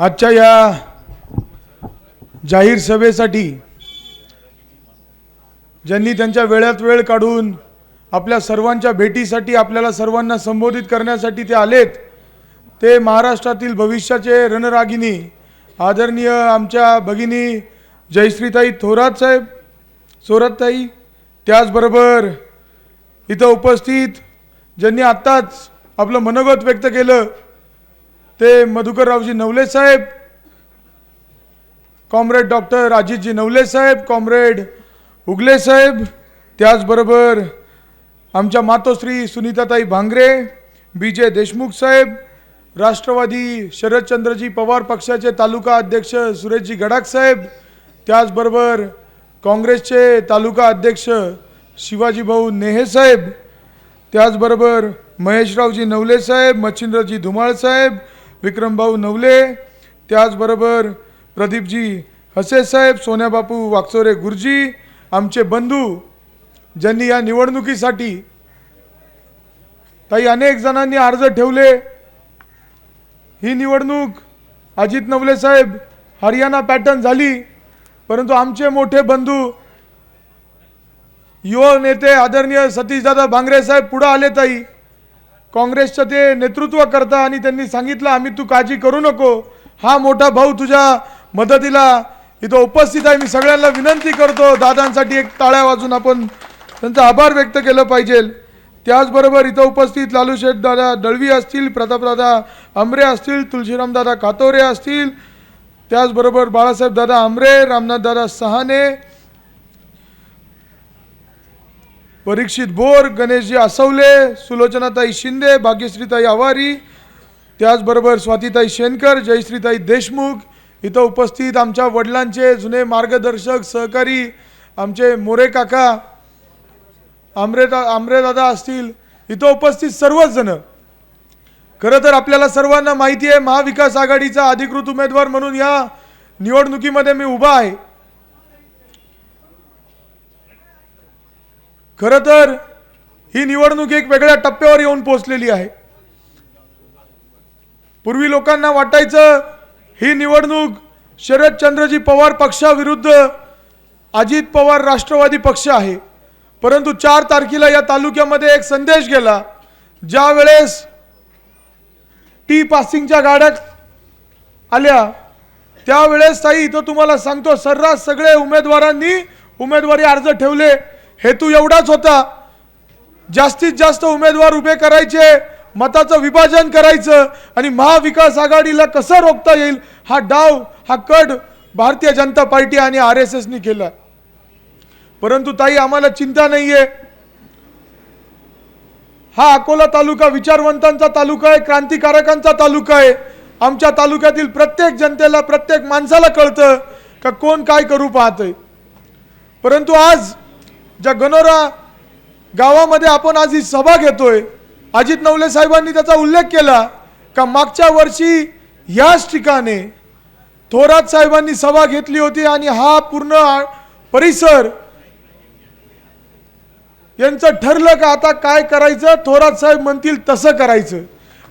आजच्या या जाहीर सभेसाठी ज्यांनी त्यांच्या वेळात वेळ काढून आपल्या सर्वांच्या भेटीसाठी आपल्याला सर्वांना संबोधित करण्यासाठी ते आलेत ते महाराष्ट्रातील भविष्याचे रणरागिनी आदरणीय आमच्या भगिनी जयश्रीताई थोरात साहेब सोरतताई त्याचबरोबर इथं उपस्थित ज्यांनी आत्ताच आपलं मनोगत व्यक्त केलं ते मधुकररावजी नवले साहेब कॉम्रेड डॉक्टर अजितजी नवले साहेब कॉम्रेड उगले साहेब त्याचबरोबर आमच्या मातोश्री सुनीताताई भांगरे बी जे देशमुख साहेब राष्ट्रवादी शरदचंद्रजी पवार पक्षाचे तालुका अध्यक्ष सुरेशजी गडाख साहेब त्याचबरोबर काँग्रेसचे तालुका अध्यक्ष शिवाजीभाऊ नेहे साहेब त्याचबरोबर महेशरावजी नवले साहेब मच्छिंद्रजी धुमाळ साहेब विक्रमभाऊ नवले त्याचबरोबर प्रदीपजी हसे साहेब सोन्याबापू वाकचोरे गुरुजी आमचे बंधू ज्यांनी या निवडणुकीसाठी ताई अनेक जणांनी अर्ज ठेवले. ही निवडणूक अजित नवले साहेब हरियाणा पॅटर्न झाली. परंतु आमचे मोठे बंधू युवा नेते आदरणीय सतीशदादा भांगरे साहेब पुढं आले ताई. काँग्रेसचं ते नेतृत्व करता आणि त्यांनी सांगितलं आम्ही तू काळजी करू नको. हा मोठा भाऊ तुझ्या मदतीला इथं उपस्थित आहे. मी सगळ्यांना विनंती करतो. दादांसाठी एक टाळ्या वाजून आपण त्यांचा आभार व्यक्त केलं पाहिजे. त्याचबरोबर इथं उपस्थित लालूशेठ दादा दळवी असतील प्रतापदादा आमरे असतील तुळशीरामदादा कातोरे असतील त्याचबरोबर बाळासाहेब दादा आमरे रामनाथदादा सहाने परीक्षित बोर गणेशजी आसवले सुलोचनाताई शिंदे भाग्यश्रीताई आवारी त्याचबरोबर स्वातीताई शेनकर जयश्रीताई देशमुख इथं उपस्थित आमच्या वडिलांचे जुने मार्गदर्शक सहकारी आमचे मोरे काका आमरेदा आमरेदादा असतील इथं उपस्थित सर्वच जण खरं तर आपल्याला सर्वांना माहिती आहे महाविकास आघाडीचा अधिकृत उमेदवार म्हणून या निवडणुकीमध्ये मी उभा आहे. खरं तर ही निवडणूक एक वेगळ्या टप्प्यावर येऊन पोहोचलेली आहे. पूर्वी लोकांना वाटायचं ही निवडणूक शरदचंद्रजी पवार पक्षाविरुद्ध अजित पवार राष्ट्रवादी पक्ष आहे. परंतु चार तारखेला या तालुक्यामध्ये एक संदेश गेला ज्या वेळेस टी पासिंगच्या गाड्या आल्या. त्यावेळेस ताई इथं तुम्हाला सांगतो सर्रास सगळे उमेदवारांनी उमेदवारी अर्ज ठेवले. हेतू एवढाच होता. जास्तीत जास्त उमेदवार उभे करायचे मताचं विभाजन करायचं आणि महाविकास आघाडीला कसं रोखता येईल हा डाव हा कड भारतीय जनता पार्टी आणि आर एस एसनी केला. परंतु ताई आम्हाला चिंता नाही आहे हा अकोला तालुका विचारवंतांचा तालुका आहे क्रांतिकारकांचा तालुका आहे. आमच्या तालुक्यातील प्रत्येक जनतेला प्रत्येक माणसाला कळतं का कोण काय करू पाहतंय. परंतु आज ज्या गनोरा गावामध्ये आपण आज ही सभा घेतोय अजित नवले साहेबांनी त्याचा उल्लेख केला का मागच्या वर्षी याच ठिकाणी थोरात साहेबांनी सभा घेतली होती आणि हा पूर्ण परिसर यांचं ठरलं का आता काय करायचं? थोरात साहेब म्हणतील तसं करायचं.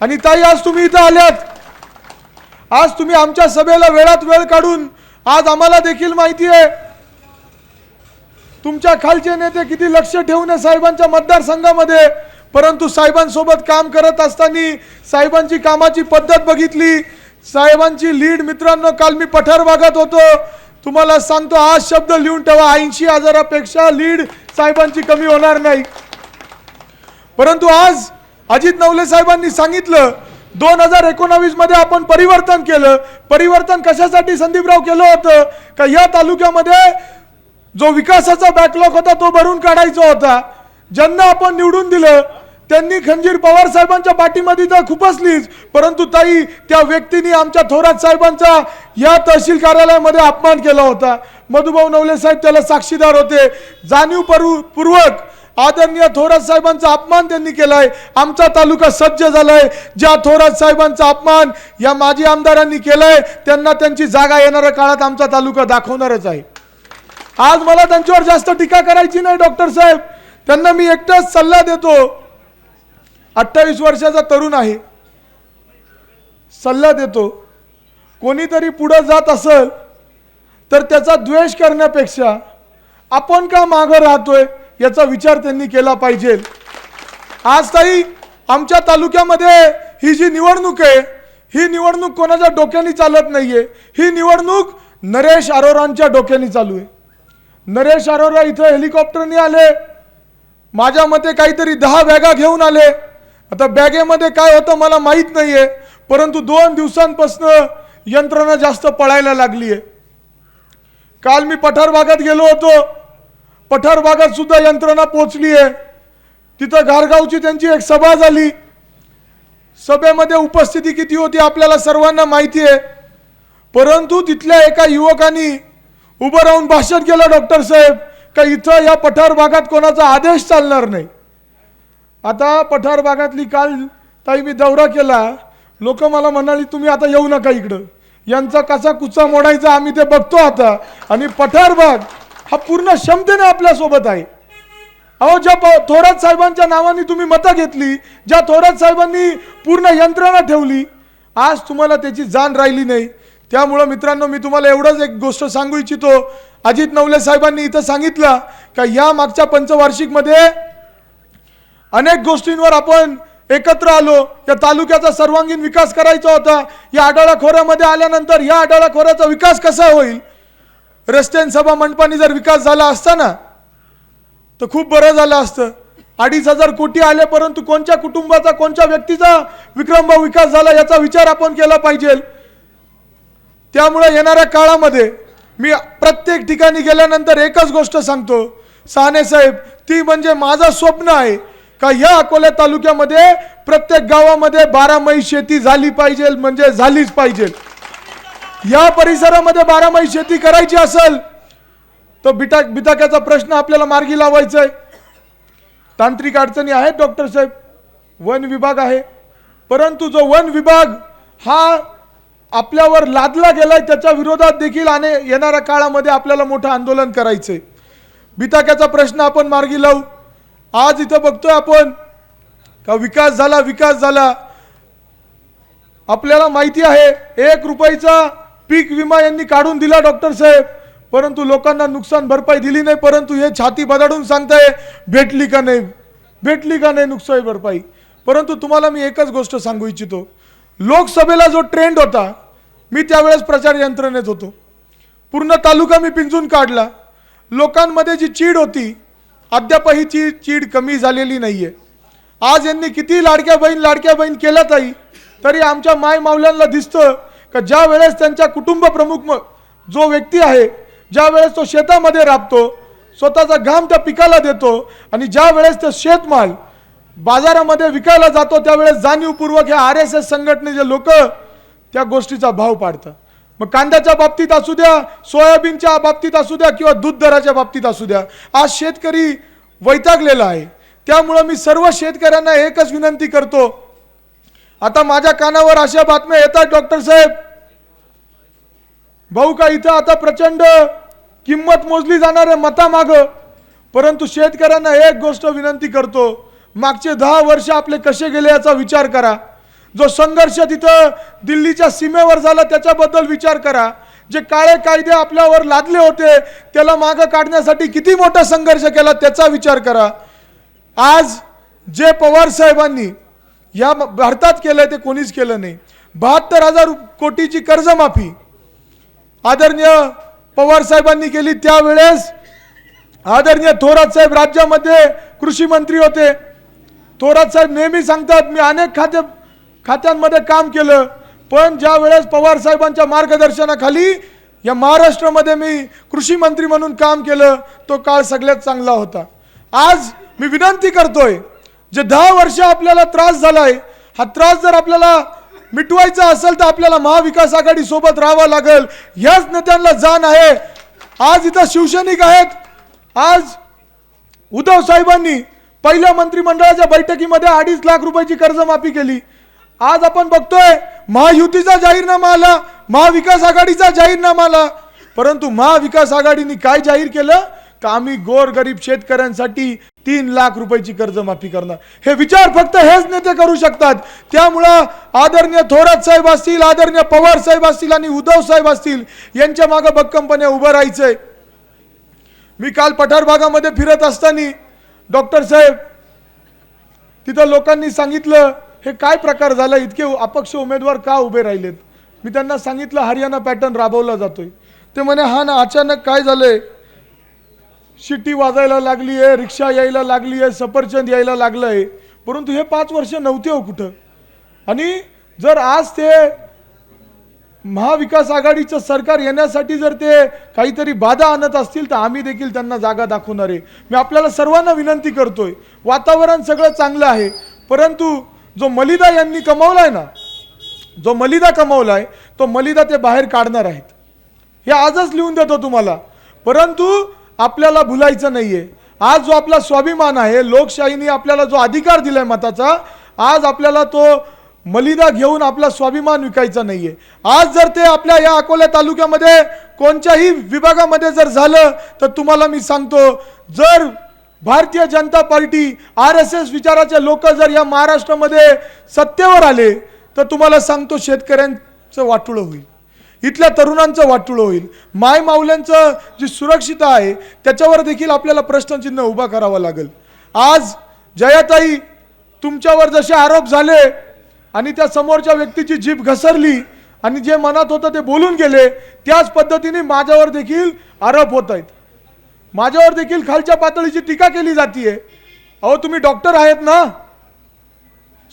आणि ताई आज तुम्ही इथं आल्यात. आज तुम्ही आमच्या सभेला वेळात वेळ काढून आज आम्हाला देखील माहिती आहे. तुमच्या खालचे नेते किती लक्ष ठेवून आहे साहेबांच्या मतदारसंघामध्ये? परंतु साहेबांसोबत काम करत असताना साहेबांची कामाची पद्धत बघितली. साहेबांची लीड मित्रांनो काल मी पठार भागात होतो. तुम्हाला सांगतो आज शब्द लिहून ठेवा. ऐंशी हजारापेक्षा लीड साहेबांची कमी होणार नाही. परंतु आज अजित नवले साहेबांनी सांगितलं दोन हजार एकोणावीसमध्ये आपण परिवर्तन केलं. परिवर्तन कशासाठी संदीपराव केलं होतं? का या तालुक्यामध्ये जो विकासाचा बॅकलॉग होता तो भरून काढायचा होता. ज्यांना आपण निवडून दिलं त्यांनी खंजीर पवार साहेबांच्या पाठीमध्ये तर खुपसलीच परंतु ताई त्या व्यक्तीने आमच्या थोरात साहेबांचा या तहसील कार्यालयामध्ये अपमान केला होता. मधुभाऊ नवले साहेब त्याला साक्षीदार होते. जाणीवपूर्वक आदरणीय थोरात साहेबांचा अपमान त्यांनी केलाय. आमचा तालुका सज्ज झालाय. ज्या थोरात साहेबांचा अपमान या माजी आमदारांनी केलाय त्यांना त्यांची जागा येणाऱ्या काळात आमचा तालुका दाखवणारच आहे. आज मला त्यांच्यावर जास्त टीका करायची नाही डॉक्टर साहेब. त्यांना मी एकटाच सल्ला देतो. अठ्ठावीस वर्षाचा तरुण आहे. सल्ला देतो. कोणीतरी पुढं जात असेल तर त्याचा द्वेष करण्यापेक्षा आपण का मागं राहतोय याचा विचार त्यांनी केला पाहिजे. आज ताई आमच्या तालुक्यामध्ये ही जी निवडणूक आहे ही निवडणूक कोणाच्या डोक्याने चालत नाहीये. ही निवडणूक नरेश अरोरांच्या डोक्याने चालू आहे. नरेश अरोरा इथं हेलिकॉप्टरने आले. माझ्या मते काहीतरी दहा बॅगा घेऊन आले. आता बॅगेमध्ये काय होतं मला माहीत नाही आहे परंतु दोन दिवसांपासून यंत्रणा जास्त पळायला लागली आहे काल मी पठार भागात गेलो होतो. पठार भागात सुद्धा यंत्रणा पोचली आहे तिथं घारगावची त्यांची एक सभा झाली. सभेमध्ये उपस्थिती किती होती आपल्याला सर्वांना माहिती आहे परंतु तिथल्या एका युवकांनी उभं राहून भाषण केलं डॉक्टर साहेब का इथं या पठार भागात कोणाचा आदेश चालणार नाही? आता पठार भागातली काल ताई मी दौरा केला. लोक मला म्हणाली तुम्ही आता येऊ नका इकडं. यांचा कसा कुचा मोडायचा आम्ही ते बघतो आता. आणि पठार भाग हा पूर्ण क्षमतेने आपल्यासोबत आहे. अहो ज्या प- थोरात साहेबांच्या नावाने तुम्ही मतं घेतली ज्या थोरात साहेबांनी पूर्ण यंत्रणा ठेवली आज तुम्हाला त्याची जाण राहिली नाही. त्यामुळं मित्रांनो मी तुम्हाला एवढंच एक गोष्ट सांगू इच्छितो. अजित नवले साहेबांनी इथं सांगितलं का या मागच्या पंचवार्षिकमध्ये अनेक गोष्टींवर आपण एकत्र आलो. या तालुक्याचा सर्वांगीण विकास करायचा होता. या आडाळा खोऱ्यामध्ये आल्यानंतर या आडाळा खोऱ्याचा विकास कसा होईल? रस्त्यांसभा मंडपाने जर विकास झाला असता ना तर खूप बरं झालं असतं. अडीच हजार कोटी आले परंतु कोणत्या कुटुंबाचा कोणत्या व्यक्तीचा विक्रमभाव विकास झाला याचा विचार आपण केला पाहिजे. त्यामुळे येणाऱ्या काळामध्ये मी प्रत्येक ठिकाणी गेल्यानंतर एकच गोष्ट सांगतो. साने साहेब ती म्हणजे माझं स्वप्न आहे का या अकोला तालुक्यामध्ये प्रत्येक गावामध्ये बारामही शेती झाली पाहिजे म्हणजे झालीच पाहिजे. या परिसरामध्ये बारामही शेती करायची असेल तर बिटा बिटाक्याचा प्रश्न आपल्याला मार्गी लावायचा आहे तांत्रिक अडचणी आहेत डॉक्टर साहेब. वन विभाग आहे. परंतु जो वन विभाग हा आपल्यावर लादला गेलाय त्याच्या विरोधात देखील आणि येणाऱ्या काळामध्ये आपल्याला मोठं आंदोलन करायचंय. बिताक्याचा प्रश्न आपण मार्गी लावू. आज इथं बघतोय आपण का विकास झाला विकास झाला. आपल्याला माहिती आहे एक रुपयाचा पीक विमा यांनी काढून दिला डॉक्टर साहेब. परंतु लोकांना नुकसान भरपाई दिली नाही परंतु हे छाती बदाडून सांगताय भेटली का नाही? भेटली का नाही नुकसान भरपाई? परंतु तुम्हाला मी एकच गोष्ट सांगू इच्छितो. लोकसभेला जो ट्रेंड होता मी त्यावेळेस प्रचार यंत्रणेत होतो. पूर्ण तालुका मी पिंजून काढला. लोकांमध्ये जी चीड होती अद्यापही ची चीड कमी झालेली नाही आहे आज यांनी किती लाडक्या बहीण लाडक्या बहीण केल्या ताई तरी आमच्या माय मावल्यांना दिसतं का ज्या वेळेस त्यांच्या कुटुंब प्रमुख म- जो व्यक्ती आहे ज्या वेळेस तो शेतामध्ये राबतो स्वतःचा घाम त्या पिकाला देतो आणि ज्या वेळेस ते शेतमाल बाजारामध्ये विकायला जातो त्यावेळेस जाणीवपूर्वक ह्या आर एस एस संघटनेचे लोक त्या गोष्टीचा भाव पाडतात. मग कांद्याच्या बाबतीत असू द्या सोयाबीनच्या बाबतीत असू द्या किंवा दूध दराच्या बाबतीत असू द्या आज शेतकरी वैतागलेला आहे. त्यामुळं मी सर्व शेतकऱ्यांना एकच विनंती करतो. आता माझ्या कानावर अशा बातम्या येतात डॉक्टर साहेब. भाऊ का इथं आता प्रचंड किंमत मोजली जाणार आहे मतामाग परंतु शेतकऱ्यांना एक गोष्ट विनंती करतो. मागचे दहा वर्ष आपले कसे गेले याचा विचार करा. जो संघर्ष तिथं दिल्लीच्या सीमेवर झाला त्याच्याबद्दल विचार करा. जे काळे कायदे आपल्यावर लादले होते त्याला मागं काढण्यासाठी किती मोठा संघर्ष केला त्याचा विचार करा. आज जे पवार साहेबांनी या भारतात केलंय ते कोणीच केलं नाही. बहात्तर हजार कोटीची कर्जमाफी आदरणीय पवार साहेबांनी केली. त्यावेळेस आदरणीय थोरात साहेब राज्यामध्ये कृषी मंत्री होते. थोरात साहेब नेहमी सांगतात मी अनेक खाते खात्यांमध्ये काम केलं पण ज्या वेळेस पवार साहेबांच्या मार्गदर्शनाखाली या महाराष्ट्रामध्ये मी कृषी मंत्री म्हणून काम केलं तो काळ सगळ्यात चांगला होता. आज मी विनंती करतोय जे दहा वर्ष आपल्याला त्रास झालाय हा त्रास जर आपल्याला मिटवायचा असेल तर आपल्याला महाविकास आघाडी सोबत राहावं लागेल याच नेत्यांना जाण आहे. आज इथं शिवसैनिक आहेत. आज उद्धव साहेबांनी पहिल्या मंत्रिमंडळाच्या बैठकीमध्ये अडीच लाख रुपयाची कर्जमाफी केली. आज आपण बघतोय महायुतीचा जाहीरनामा आला महाविकास आघाडीचा जाहीरनामा आला. परंतु महाविकास आघाडीने काय जाहीर केलं? का आम्ही गोरगरीब शेतकऱ्यांसाठी तीन लाख रुपयाची कर्जमाफी करणार? हे विचार फक्त हेच नेते करू शकतात. त्यामुळं आदरणीय थोरात साहेब असतील आदरणीय पवार साहेब असतील आणि उद्धव साहेब असतील यांच्या मागं भक्कमपणे उभं राहायचंय. मी काल पठार भागामध्ये फिरत असताना डॉक्टर साहेब तिथं लोकांनी सांगितलं हे काय प्रकार झाला? इतके अपक्ष उमेदवार का उभे राहिलेत? मी त्यांना सांगितलं हरियाणा पॅटर्न राबवला जातोय. ते म्हणे हा ना अचानक काय झालंय? शिट्टी वाजायला लागली आहे रिक्षा यायला लागली आहे सफरचंद यायला लागलं आहे परंतु हे पाच वर्ष नव्हते हो कुठं? आणि जर आज ते महाविकास आघाडीचं सरकार येण्यासाठी जर ते काहीतरी बाधा आणत असतील तर आम्ही देखील त्यांना जागा दाखवणार आहे. मी आपल्याला सर्वांना विनंती करतोय वातावरण सगळं चांगलं आहे परंतु जो मलिदा यांनी कमावला आहे ना जो मलिदा कमावला आहे तो मलिदा ते बाहेर काढणार आहेत. हे आजच लिहून देतो तुम्हाला. परंतु आपल्याला भुलायचं नाही आहे आज जो आपला स्वाभिमान आहे लोकशाहीने आपल्याला जो अधिकार दिला आहे मताचा आज आपल्याला तो मलिदा घेऊन आपला स्वाभिमान विकायचा नाही आहे आज जर ते आपल्या या अकोला तालुक्यामध्ये कोणत्याही विभागामध्ये जर झालं तर तुम्हाला मी सांगतो जर Bharatiya Janata Party R S S विचाराचे लोक जर या महाराष्ट्रामध्ये सत्तेवर आले तर तुम्हाला सांगतो शेतकऱ्यांचं वाटुळं होईल. इथल्या तरुणांचं वाटुळं होईल. माय माऊल्यांचं जी सुरक्षितता आहे त्याच्यावर देखील आपल्याला प्रश्नचिन्ह उभा करावं लागेल. आज जयाताई तुमच्यावर जसे आरोप झाले आणि त्या समोरच्या व्यक्तीची जीभ घसरली आणि जे मनात होतं ते बोलून गेले त्याच पद्धतीने माझ्यावर देखील आरोप होत आहेत. माझ्यावर देखील खालच्या पातळीची टीका केली जाते अहो तुम्ही डॉक्टर आहेत ना?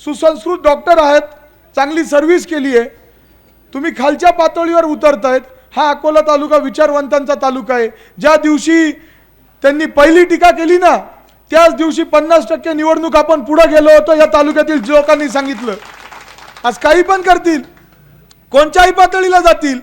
सुसंस्कृत डॉक्टर आहेत चांगली सर्व्हिस केली आहे तुम्ही खालच्या पातळीवर उतरतायत हा अकोला तालुका विचारवंतांचा तालुका आहे. ज्या दिवशी त्यांनी पहिली टीका केली ना त्याच दिवशी पन्नास टक्के निवडणूक आपण पुढे गेलो होतो या तालुक्यातील लोकांनी सांगितलं. आज काही पण करतील कोणत्याही पातळीला जातील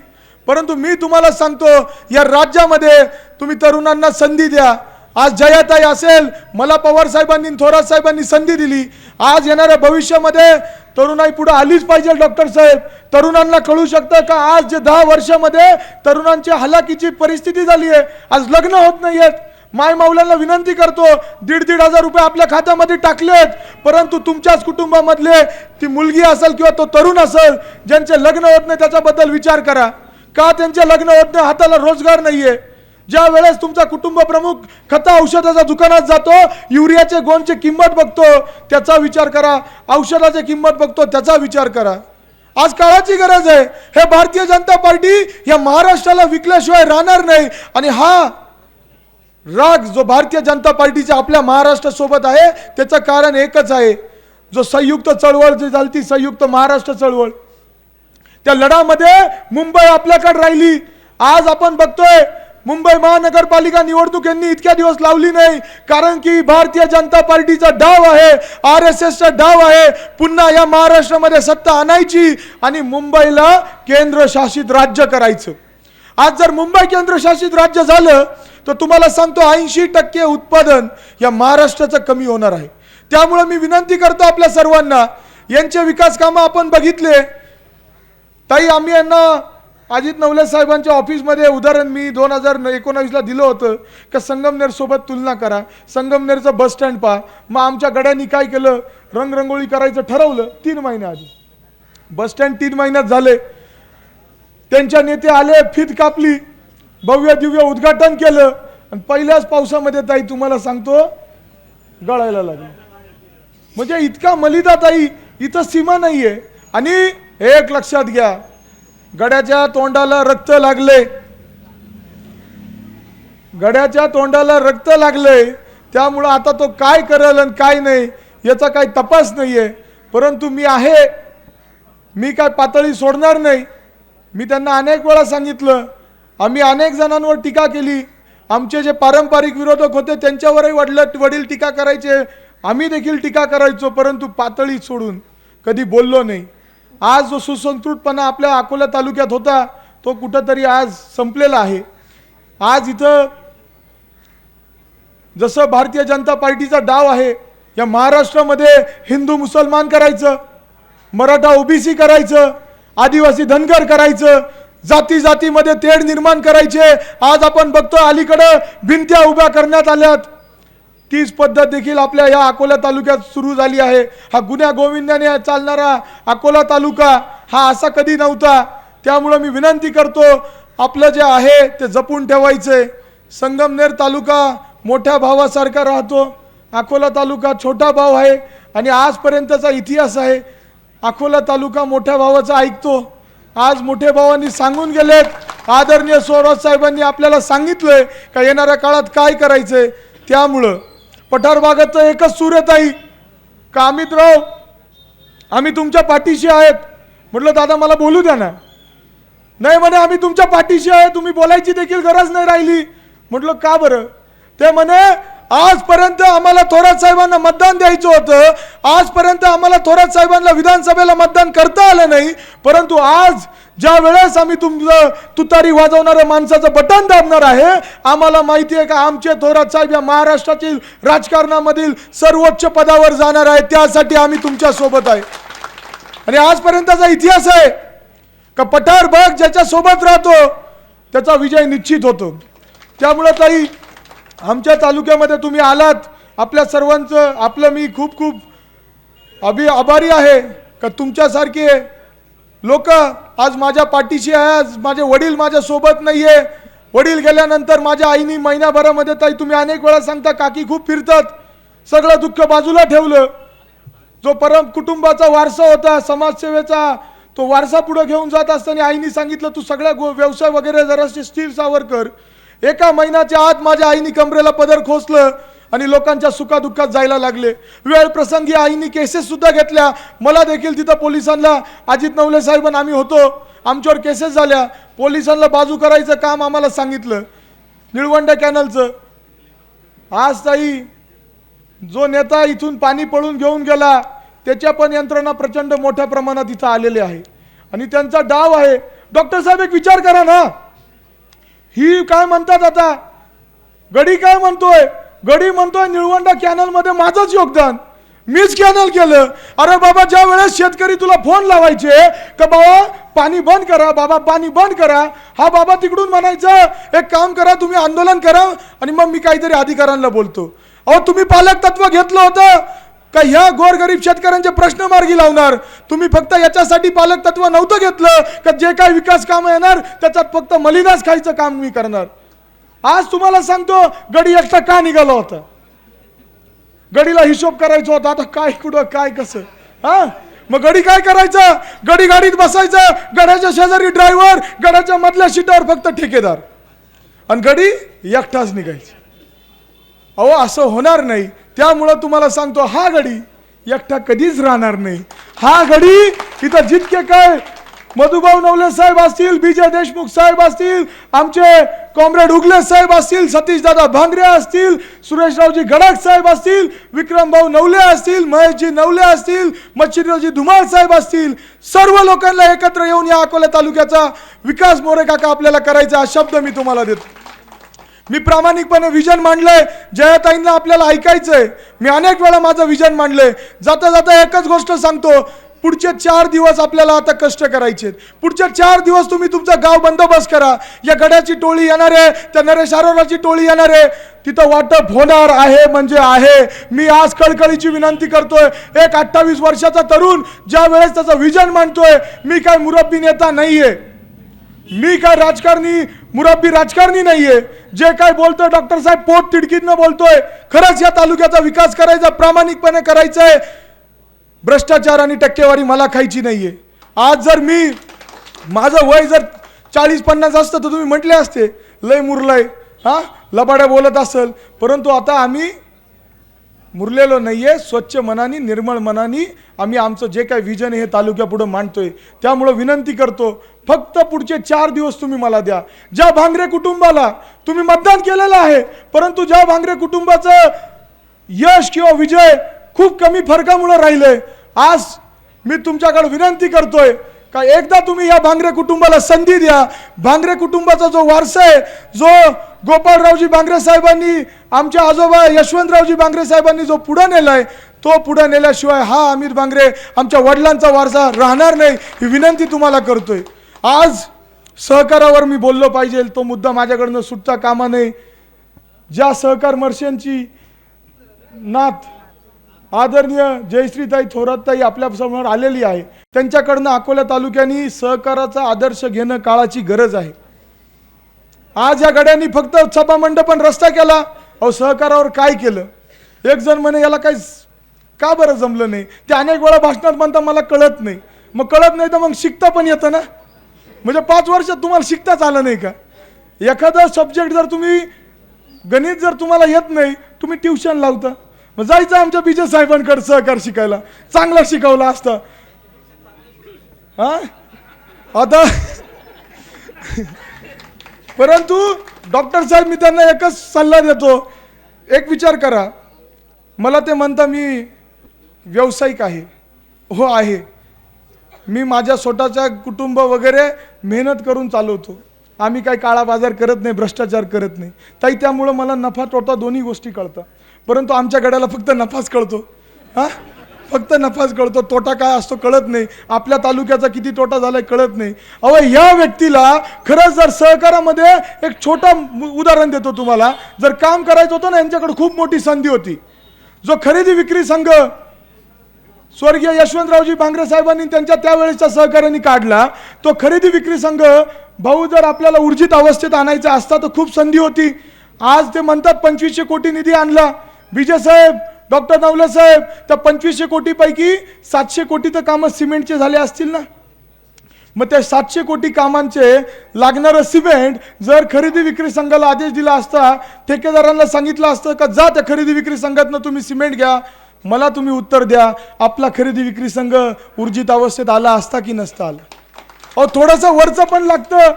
परंतु मी तुम्हाला सांगतो या राज्यामध्ये तुम्ही तरुणांना संधी द्या. आज जयाताई असेल मला पवार साहेबांनी थोरात साहेबांनी संधी दिली. आज येणाऱ्या भविष्यामध्ये तरुणाई पुढे आलीच पाहिजे डॉक्टर साहेब. तरुणांना कळू शकतं का आज जे दहा वर्षामध्ये तरुणांची हलाकीची परिस्थिती झाली आहे आज लग्न होत नाही आहेत माय माऊलांना विनंती करतो दीड दीड हजार रुपये आपल्या खात्यामध्ये टाकलेत. परंतु तुमच्याच कुटुंबामधले ती मुलगी असेल किंवा तो तरुण असेल ज्यांचे लग्न होत नाही त्याच्याबद्दल विचार करा. का त्यांचे लग्न होत नाही हाताला रोजगार नाहीये. ज्या वेळेस तुमचा कुटुंब प्रमुख खता औषधाच्या दुकानात जातो युरियाचे गोणची किंमत बघतो त्याचा विचार करा. औषधाची किंमत बघतो त्याचा विचार करा. आज काळाची गरज आहे. हे भारतीय जनता पार्टी या महाराष्ट्राला विकल्याशिवाय राहणार नाही. आणि हा राग जो भारतीय जनता पार्टीचा आपल्या महाराष्ट्रासोबत आहे त्याचं कारण एकच आहे. जो संयुक्त चळवळ जी चालती संयुक्त महाराष्ट्र चळवळ. त्या लढामध्ये मुंबई आपल्याकडे राहिली. आज आपण बघतोय मुंबई महानगरपालिका निवडणूक यांनी इतक्या दिवस लावली नाही कारण की भारतीय जनता पार्टीचा डाव आहे आर एस एसचा डाव आहे. पुन्हा या महाराष्ट्रामध्ये सत्ता आणायची आणि मुंबईला केंद्रशासित राज्य करायचं. आज जर मुंबई केंद्रशासित राज्य झालं तर तुम्हाला सांगतो ऐंशी टक्के उत्पादन या महाराष्ट्राचं कमी होणार आहे. त्यामुळं मी विनंती करतो आपल्या सर्वांना यांचे विकास कामं आपण बघितले. ताई आम्ही यांना अजित नवले साहेबांच्या ऑफिसमध्ये उदाहरण मी दोन हजार एकोणावीसला दिलं होतं का संगमनेरसोबत तुलना करा. संगमनेरचं बस स्टँड पहा. मग आमच्या गड्यांनी काय केलं? रंगरंगोळी करायचं ठरवलं तीन महिन्याआधी बस स्टँड तीन महिन्यात झाले. त्यांच्या नेते आले फित कापली. भव्य दिव्य उद्घाटन केलं. आणि पहिल्याच पावसामध्ये ताई तुम्हाला सांगतो गळायला लागलं. म्हणजे इतका मलिदा ताई इथं सीमा नाहीये. आणि एक लक्षात घ्या गड्याच्या तोंडाला रक्त लागले. गड्याच्या तोंडाला रक्त लागले त्यामुळं आता तो काय करेल आणि काय नाही याचा काही तपास नाहीये. परंतु मी आहे मी काय पातळी सोडणार नाही. मी त्यांना अनेक वेळा सांगितलं आम्ही अनेक जणांवर टीका केली. आमचे जे पारंपरिक विरोधक होते त्यांच्यावरही वडील वडील टीका करायचे. आम्ही देखील टीका करायचो परंतु पातळी सोडून कधी बोललो नाही. आज जो सुसंस्कृतपणा आपल्या अकोला तालुक्यात होता तो कुठंतरी आज संपलेला आहे. आज इथं जसं भारतीय जनता पार्टीचा डाव आहे या महाराष्ट्रामध्ये हिंदू मुसलमान करायचं मराठा ओबीसी करायचं आदिवासी धनगर करायचं जाती जातीमध्ये तेढ निर्माण करायचे. आज आपण बघतो अलीकडं भिंत्या उभ्या करण्यात आल्यात. तीच पद्धत देखील आपल्या या अकोला तालुक्यात सुरू झाली आहे. हा गुन्ह्या गोविंदाने चालणारा अकोला तालुका हा असा कधी नव्हता. त्यामुळं मी विनंती करतो आपलं जे आहे ते जपून ठेवायचे संगमनेर तालुका मोठ्या भावासारखा राहतो. अकोला तालुका छोटा भाव आहे आणि आजपर्यंतचा इतिहास आहे. अकोला तालुका मोठ्या भावाचा ऐकतो. आज मोठे भावांनी सांगून गेलेत. आदरणीय स्वराज साहेबांनी आपल्याला सांगितलंय का येणाऱ्या काळात काय करायचंय? त्यामुळं पठार भागाचं एकच सूर्यताई का ताई का अमितराव? आम्ही तुमच्या पाठीशी आहेत. म्हटलं दादा मला बोलू द्या ना. नाही म्हणे आम्ही तुमच्या पाठीशी आहे. तुम्ही बोलायची देखील गरज नाही राहिली. म्हटलं का बरं? ते म्हणे आजपर्यंत आम्हाला थोरात साहेबांना मतदान द्यायचं होतं. आजपर्यंत आम्हाला थोरात साहेबांना विधानसभेला मतदान करता आलं नाही. परंतु आज ज्या वेळेस आम्ही तुमचं तुतारी वाजवणाऱ्या माणसाचं बटन दाबणार आहे आम्हाला माहिती आहे का आमचे थोरात साहेब या महाराष्ट्रातील राजकारणामधील सर्वोच्च पदावर जाणार आहे त्यासाठी आम्ही तुमच्यासोबत आहे. आणि आजपर्यंतचा इतिहास आहे का पठार बघ ज्याच्या सोबत राहतो त्याचा विजय निश्चित होतो. त्यामुळं ताई आमच्या तालुक्यामध्ये तुम्ही आलात. आपल्या सर्वांचं आपलं मी खूप खूप अभि आभारी आहे. का तुमच्यासारखे लोक आज माझ्या पाठीशी आहे. आज माझे वडील माझ्यासोबत नाही आहे वडील गेल्यानंतर माझ्या आईनी महिन्याभरामध्ये ताई तुम्ही अनेक वेळा सांगता काकी खूप फिरतात. सगळं दुःख बाजूला ठेवलं. जो परम कुटुंबाचा वारसा होता समाजसेवेचा तो वारसा पुढं घेऊन जात असताना आईनी सांगितलं तू सगळ्या गो व्यवसाय वगैरे जरासे स्थिर सावर कर एका महिन्याच्या आत माझ्या आईने कमरेला पदर खोसलं आणि लोकांच्या सुखादुःखात जायला लागले. वेळ प्रसंगी आईने केसेससुद्धा घेतल्या. मला देखील तिथं पोलिसांना अजित नवले साहेबांना आम्ही होतो. आमच्यावर केसेस झाल्या. पोलिसांना बाजू करायचं काम आम्हाला सांगितलं. निळवंडा कॅनलचं. आज ताई जो नेता इथून पाणी पळून घेऊन गेला त्याच्या पण यंत्रणा प्रचंड मोठ्या प्रमाणात इथं आलेले आहे. आणि त्यांचा डाव आहे. डॉक्टर साहेब एक विचार करा ना. ही काय म्हणतात आता? गडी काय म्हणतोय? गडी म्हणतोय निळवंडा कॅनलमध्ये माझंच योगदान. मीच कॅनल केलं. अरे बाबा ज्या वेळेस शेतकरी तुला फोन लावायचे का बाबा पाणी बंद करा बाबा पाणी बंद करा. हा बाबा तिकडून म्हणायचं एक काम करा तुम्ही आंदोलन करा. आणि मग मी काहीतरी अधिकाऱ्यांना बोलतो. अहो तुम्ही पालक तत्व घेतलं होतं. का ह्या गोरगरीब शेतकऱ्यांचे प्रश्न मार्गी लावणार? तुम्ही फक्त याच्यासाठी पालक तत्व नव्हतं घेतलं का जे काय विकास काम येणार त्याच्यात फक्त मलिनाच खायचं काम मी करणार? आज तुम्हाला सांगतो गडी एकटा का निघाला होता? गडीला हिशोब करायचा होता आता काय कुठं काय कसं? हा? मग गडी काय करायचं? गडी गाडीत बसायचं गड्याच्या शेजारी ड्रायव्हर गड्याच्या मधल्या सीटावर फक्त ठेकेदार. आणि गडी एकटाच निघायची. अहो असं होणार नाही. त्यामुळं तुम्हाला सांगतो हा गडी एकटा कधीच राहणार नाही. हा गडी इथं जितके काय मधुभाऊ नवले साहेब असतील विजय देशमुख साहेब असतील आमचे कॉम्रेड उगले साहेब असतील सतीशदादा भांगरे असतील सुरेशरावजी गडाख साहेब असतील विक्रमभाऊ नवले असतील महेशजी नवले असतील मच्छिंद्रजी धुमाळ साहेब असतील सर्व लोकांना एकत्र येऊन या अकोला तालुक्याचा विकास मोरे काका आपल्याला करायचा हा शब्द मी तुम्हाला देतो. मी प्रामाणिकपणे विजन मांडलंय. जयाताईंना आपल्याला ऐकायचंय. मी अनेक वेळा माझं विजन मांडलंय. जाता जाता एकच गोष्ट सांगतो. पुढचे चार दिवस आपल्याला आता कष्ट करायचे पुढचे चार दिवस तुम्ही तुमचा गाव बंदोबस्त करा. या गड्याची टोळी येणार आहे. त्या नरेश आरोराची टोळी येणार आहे. तिथं वाटप होणार आहे म्हणजे आहे. मी आज कळकळीची विनंती करतोय. एक अठ्ठावीस वर्षाचा तरुण ज्या वेळेस त्याचं विजन मांडतोय मी काय मुरब्बी नेता नाहीये. मी काय राजकारणी मुरब्बी राजकारणी नाहीये. जे काय बोलतोय डॉक्टर साहेब पोट तिडकीतनं बोलतोय. खरंच या तालुक्याचा विकास करायचा प्रामाणिकपणे करायचा आहे भ्रष्टाचार आणि टक्केवारी मला खायची नाहीये. आज जर मी माझं वय जर चाळीस पन्नास असतं तर तुम्ही म्हटले असते लय मुरलय. हा? लबाड्या बोलत असेल. परंतु आता आम्ही मुरलेलो नाही आहे स्वच्छ मनाने निर्मळ मनाने आम्ही आमचं जे काही विजन आहे हे तालुक्यापुढं मांडतोय. त्यामुळं विनंती करतो फक्त पुढचे चार दिवस तुम्ही मला द्या. ज्या भांगरे कुटुंबाला तुम्ही मतदान केलेलं आहे परंतु ज्या भांगरे कुटुंबाचं यश किंवा विजय खूप कमी फरकामुळे राहिलंय आज मी तुमच्याकडे विनंती करतोय का एकदा तुम्ही या भांगरे कुटुंबाला संधी द्या. भांगरे कुटुंबाचा जो वारसा आहे जो गोपाळरावजी भांगरे साहेबांनी आमच्या आजोबा यशवंतरावजी भांगरे साहेबांनी जो पुढं नेलाय तो पुढं नेल्याशिवाय हा अमित भांगरे आमच्या वडिलांचा वारसा राहणार नाही ही विनंती तुम्हाला करतोय. आज सहकारावर मी बोललो पाहिजे तो मुद्दा माझ्याकडनं सुटता कामा नये. ज्या सहकार मर्शांची नात आदरणीय जयश्रीताई थोरातताई आपल्यासमोर आलेली आहे. त्यांच्याकडनं अकोला तालुक्याने सहकाराचा आदर्श घेणं काळाची गरज आहे. आज या गड्यांनी फक्त सभामंडपन रस्ता केला. अहो सहकारावर काय केलं? एक जण म्हणे याला काही का बरं जमलं नाही? ते अनेक वेळा भाषणात म्हणता मला कळत नाही. मग कळत नाही तर मग शिकता पण येतं ना? म्हणजे पाच वर्षात तुम्हाला शिकताच आलं नाही का? एखादा सब्जेक्ट जर तुम्ही गणित जर तुम्हाला येत नाही तुम्ही ट्युशन लावता. मग जायचं आमच्या बीजे साहेबांकडे सहकार शिकायला. चांगला शिकवला असता. हा? आता परंतु डॉक्टर साहेब मी त्यांना एकच सल्ला देतो. एक विचार करा. मला ते म्हणता मी व्यावसायिक आहे. हो आहे. मी माझ्या स्वतःच्या कुटुंब वगैरे मेहनत करून चालवतो. आम्ही काही काळा बाजार करत नाही भ्रष्टाचार करत नाही. ताई त्यामुळं मला नफा तोटा दोन्ही गोष्टी कळतात. परंतु आमच्या गड्याला फक्त नफाच कळतो. हां? फक्त नफाच कळतो. तोटा काय असतो कळत नाही. आपल्या तालुक्याचा किती तोटा झालाय कळत नाही. अहो या व्यक्तीला खरंच जर सहकारामध्ये एक छोटा उदाहरण देतो तुम्हाला. जर काम करायचं होतं ना यांच्याकडे खूप मोठी संधी होती. जो खरेदी विक्री संघ स्वर्गीय यशवंतरावजी भांगरे साहेबांनी त्यांच्या त्यावेळेच्या सहकार्यांनी काढला. तो खरेदी विक्री संघ भाऊ जर आपल्याला ऊर्जित अवस्थेत आणायचा असता तर खूप संधी होती. आज ते म्हणतात पंचवीसशे कोटी निधी आणला. विजय साहेब डॉक्टर नवले साहेब त्या पंचवीसशे कोटीपैकी सातशे कोटी तर कामं सिमेंटचे झाले असतील ना? मग त्या सातशे कोटी कामांचे लागणारं सिमेंट जर खरेदी विक्री संघाला आदेश दिला असता ठेकेदारांना सांगितलं असतं का जा त्या खरेदी विक्री संघातनं तुम्ही सिमेंट घ्या मला तुम्ही उत्तर द्या आपला खरेदी विक्री संघ ऊर्जित अवस्थेत आला असता की नसता आला? अहो थोडंसं वरचं पण लागतं.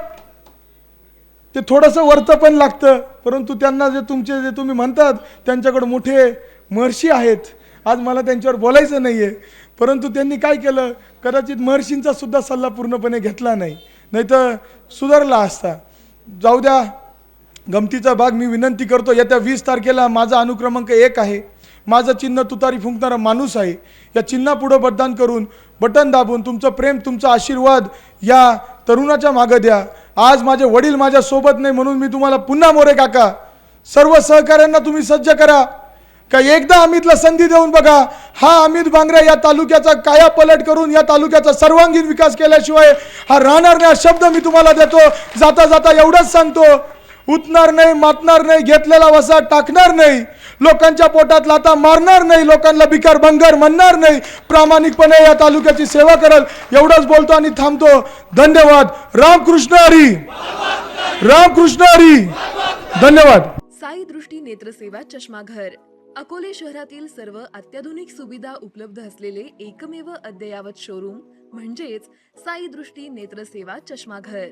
ते थोडंसं वरचं पण लागतं. परंतु त्यांना जे तुमचे जे तुम्ही म्हणतात त्यांच्याकडे मोठे महर्षी आहेत. आज मला त्यांच्यावर बोलायचं नाही आहे परंतु त्यांनी काय केलं? कदाचित महर्षींचा सुद्धा सल्ला पूर्णपणे घेतला नाही. नाही तर सुधारला असता. जाऊ द्या. गमतीचा भाग मी विनंती करतो येत्या वीस तारखेला माझा अनुक्रमांक एक आहे. माझं चिन्ह तुतारी फुंकणारा माणूस आहे. या चिन्हापुढं मतदान करून बटन दाबून तुमचं प्रेम तुमचा आशीर्वाद या तरुणाच्या मागं द्या. आज माझे वडील माझ्या सोबत नाही म्हणून मी तुम्हाला पुन्हा मोरे काका. सर्व सहकाऱ्यांना तुम्ही सज्ज करा. का एकदा अमितला संधी देऊन बघा. हा अमित बांगरे या तालुक्याचा काया पलट करून या तालुक्याचा सर्वांगीण विकास केल्याशिवाय हा राहणार नाही हा शब्द मी तुम्हाला देतो. जाता जाता एवढंच सांगतो. उतणार नाही मातणार नाही घेतलेला वसा टाकणार नाही. लोकांच्या पोटात लाता मारणार नाही लोकांना बिकार भंगार म्हणणार नाही. प्रामाणिकपणे या तालुक्याची सेवा करल. एवढंच बोलतो आणि थांबतो. धन्यवाद. रामकृष्ण हरी. रामकृष्ण हरी. धन्यवाद. साई दृष्टी नेत्रसेवा चष्माघर. अकोले शहरातील सर्व अत्याधुनिक सुविधा उपलब्ध असलेले एकमेव अद्ययावत शोरूम म्हणजेच साई दृष्टी नेत्रसेवा चष्माघर.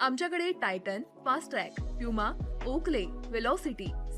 आमच्याकडे Titan Fastrack Puma Oakley Velocity